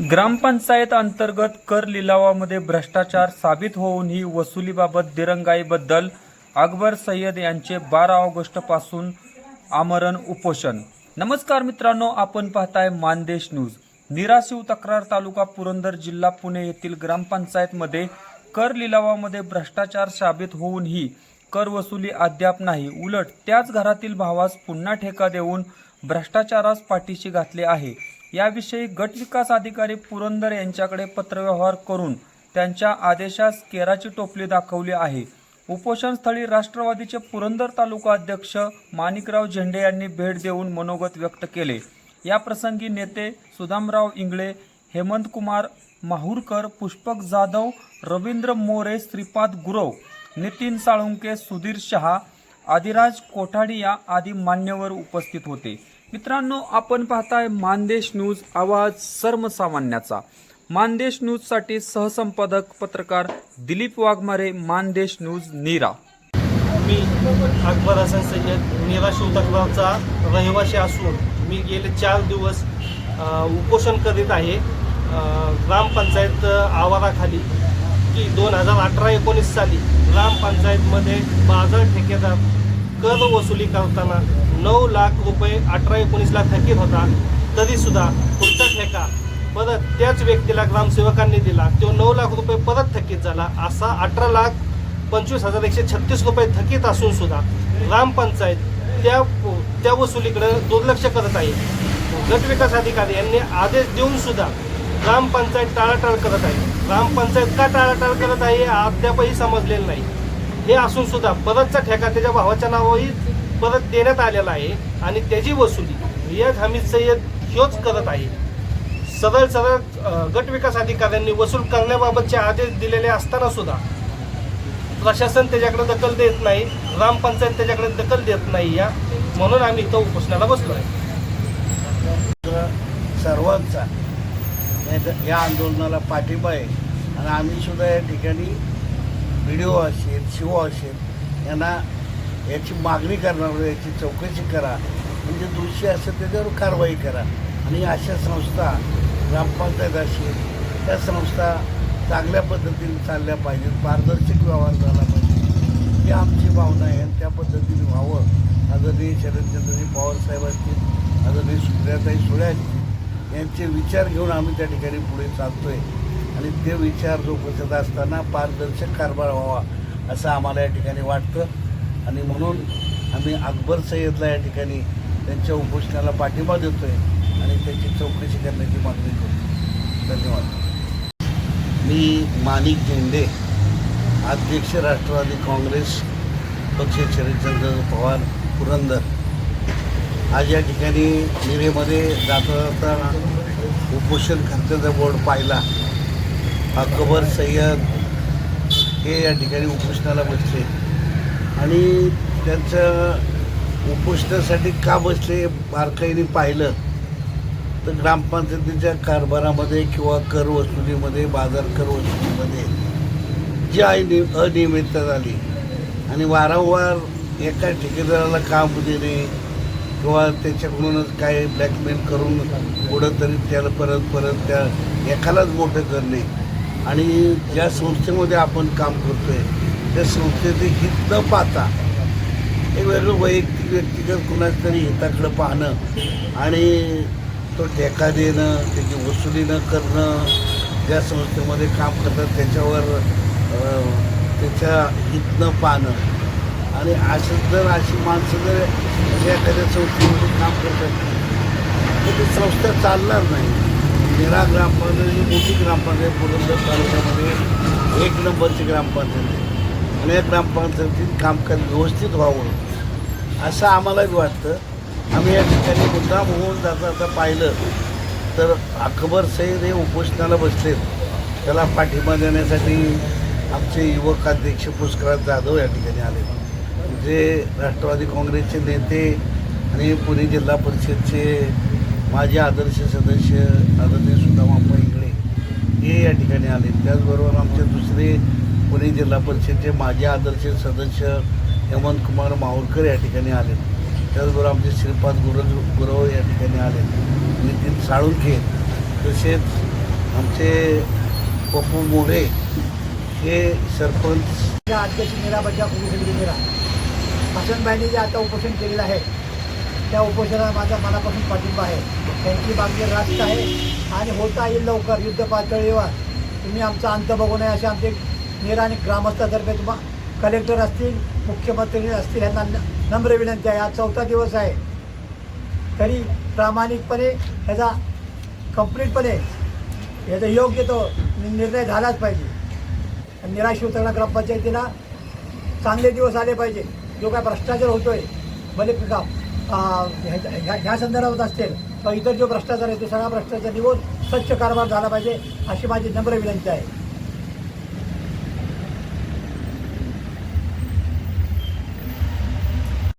ग्रामपंचायत अंतर्गत कर लिलावामध्ये भ्रष्टाचार साबित होऊन ही वसुलीबाबत दिरंगाईबद्दल अकबर सय्यद यांचे बारा ऑगस्टपासून आमरण उपोषण. नमस्कार मित्रांनो आपण पाहताय मानदेश न्यूज. निराशिव तक्रार तालुका पुरंदर जिल्हा पुणे येथील ग्रामपंचायतमध्ये कर लिलावामध्ये भ्रष्टाचार साबित होऊनही कर वसुली अद्याप नाही. उलट त्याच घरातील भावास पुन्हा ठेका देऊन भ्रष्टाचारास पाठीशी घातले आहे. याविषयी गट विकास अधिकारी पुरंदर यांच्याकडे पत्रव्यवहार करून त्यांच्या आदेशास केराची टोपली दाखवली आहे. उपोषणस्थळी राष्ट्रवादीचे पुरंदर तालुका अध्यक्ष माणिकराव झेंडे यांनी भेट देऊन मनोगत व्यक्त केले. या प्रसंगी नेते सुदामराव इंगळे हेमंतकुमार माहूरकर पुष्पक जाधव रवींद्र मोरे श्रीपाद गुरव नितीन साळुंके सुधीर शहा आदिराज कोठाडिया आदी मान्यवर उपस्थित होते. मित्रांनो आपण पाहताय मानदेश न्यूज आवाज सर्वसामान्याचा. मानदेश न्यूजसाठी सहसंपादक पत्रकार दिलीप वाघमारे मानदेश न्यूज नीरा. मी अकबर हसन सय्यद निराशिव तक्रारचा रहिवासी असून मी गेले चार दिवस उपोषण करीत आहे. ग्रामपंचायत आवाराखाली की दोन हजार अठरा एकोणीस साली ग्रामपंचायतमध्ये बाजार ठेकेदार कर वसुली करताना नऊ लाख रुपये अठरा एकोणीसला थकीत होता तरीसुद्धा पुढचा ठेका. परत त्याच व्यक्तीला ग्रामसेवकांनी दिला. तो नऊ लाख रुपये परत थकीत झाला. असा अठरा लाख पंचवीस हजार एकशे छत्तीस रुपये थकीत असून सुद्धा ग्रामपंचायत त्या त्या वसुलीकडे दुर्लक्ष करत आहे. गट विकास अधिकारी यांनी आदेश देऊन सुद्धा ग्रामपंचायत टाळाटाळ करत आहे. ग्रामपंचायत का टाळाटाळ करत आहे हे अद्यापही समजलेलं नाही. हे असून सुद्धा परतचा ठेका त्याच्या भावाच्या नावाही परत देण्यात आलेला आहे आणि त्याची वसुली रियाज हमीद सय्यद ह्योच करत आहे. सरळ सरळ गटविकास गट विकास अधिकाऱ्यांनी वसूल करण्याबाबतचे आदेश दिलेले असताना सुद्धा प्रशासन त्याच्याकडे दखल देत नाही ग्रामपंचायत त्याच्याकडे दखल देत नाही या म्हणून आम्ही इथं उपोषणाला बसलो आहे सर्वांचा या आंदोलनाला पाठिंबा आहे. आणि आम्ही सुद्धा या ठिकाणी बी डी ओ असेल शिव असेल यांना याची मागणी करणार याची चौकशी करा. म्हणजे दोषी असेल त्याच्यावर कारवाई करा. आणि अशा संस्था ग्रामपंचायत असेल त्या संस्था चांगल्या पद्धतीने चालल्या पाहिजेत. पारदर्शक व्यवहार झाला पाहिजे. ही आमची भावना आहे आणि त्या पद्धतीने व्हावं. आदरणीय शरदचंद्रजी पवार साहेब असतील आदरणीय सुप्रियाताई सुळे असतील यांचे विचार घेऊन आम्ही त्या ठिकाणी पुढे चालतो आहे आणि ते विचार जोपासत असताना पारदर्शक कारभार व्हावा असं आम्हाला या ठिकाणी वाटतं. आणि म्हणून आम्ही अकबर सय्यदला या ठिकाणी त्यांच्या उपोषणाला पाठिंबा देतो आहे आणि त्याची चौकशी करण्याची मागणी करतो धन्यवाद. मी माणिक झेंडे अध्यक्ष राष्ट्रवादी काँग्रेस पक्ष शरदचंद्र पवार पुरंदर. आज या ठिकाणी निरेमध्ये जाता जाता उपोषण खर्चाचा बोर्ड पाहिला. अकबर सय्यद हे या ठिकाणी उपोषणाला बसले. आणि त्यांचं उपोषणासाठी का बसले बारकाईने पाहिलं तर ग्रामपंचायतीच्या कारभारामध्ये किंवा कर वसुलीमध्ये बाजार कर वसुलीमध्ये जी अनि अनियमितता झाली आणि वारंवार एका ठेकेदाराला काम देणे किंवा त्याच्याकडूनच काय ब्लॅकमेल करून पुढं तरी त्याला परत परत त्या एकालाच मोठं करणे आणि ज्या संस्थेमध्ये आपण काम करतोय त्या संस्थेचे हित न पाहता एक वेगळं वैयक्तिक व्यक्तिगत कुणाच्या तरी हिताकडं पाहणं आणि तो ठेका देणं त्याची वसुली न करणं ज्या संस्थेमध्ये काम करतात त्याच्यावर त्याच्या हित न पाहणं. आणि असं जर अशी माणसं जर अशा एखाद्या संस्थेमध्ये काम करतात तर ती संस्था चालणार नाही. तेरा ग्रामपंचायत ही मोठी ग्रामपंचायत पुरंदर तालुक्यामध्ये एक नंबरची ग्रामपंचायत आहे. आणि या ग्रामपंचायतीत कामकाज व्यवस्थित व्हावं. असं आम्हालाही वाटतं. आम्ही या ठिकाणी मुद्दाम होऊन जाता आता पाहिलं तर अकबर सईद हे उपोषणाला बसलेत. त्याला पाठिंबा देण्यासाठी आमचे युवक अध्यक्ष पुष्कराज जाधव या ठिकाणी आले. जे राष्ट्रवादी काँग्रेसचे नेते आणि पुणे जिल्हा परिषदचे माझे आदर्श सदस्य आदरणीय सुदामाप्पा इंगळे हे या ठिकाणी आले. त्याचबरोबर आमचे दुसरे पुणे जिल्हा परिषदचे माझे आदर्श सदस्य हेमंत कुमार माहूरकर या ठिकाणी आले. त्याचबरोबर आमचे श्रीपाद गुरज गुरव या ठिकाणी आले. नितीन साळुंखे. तसेच आमचे पप्पू मोरे हे सरपंच. त्या अध्यक्ष मीरा बच्चा कुलसमिती हसनबाईंनी जे आता उपोषण केलेलं आहे त्या उपोषणाला माझा मनापासून पाठिंबा आहे. त्यांची मागणी रास्त आहे आणि होता येईल लवकर. युद्ध पातळीवर तुम्ही आमचा अंत बघू नये असे आमचे मीरा आणि ग्रामस्थातर्फे तुम्हा कलेक्टर असतील मुख्यमंत्री असतील यांना नम्र विनंती आहे. आज चौथा दिवस आहे. तरी प्रामाणिकपणे ह्याचा कम्प्लीटपणे ह्याचा योग्य तो निर्णय झालाच पाहिजे. आणि निराश शिवतळा ग्रामपंचायतीला चांगले दिवस आले पाहिजे. जो काय भ्रष्टाचार होतोय भले पिकाप ह्या- ह्या ह्या संदर्भात असतील किंवा इतर जो भ्रष्टाचार आहे तो सगळा भ्रष्टाचार निघून स्वच्छ कारभार झाला पाहिजे अशी माझी नम्र विनंती आहे.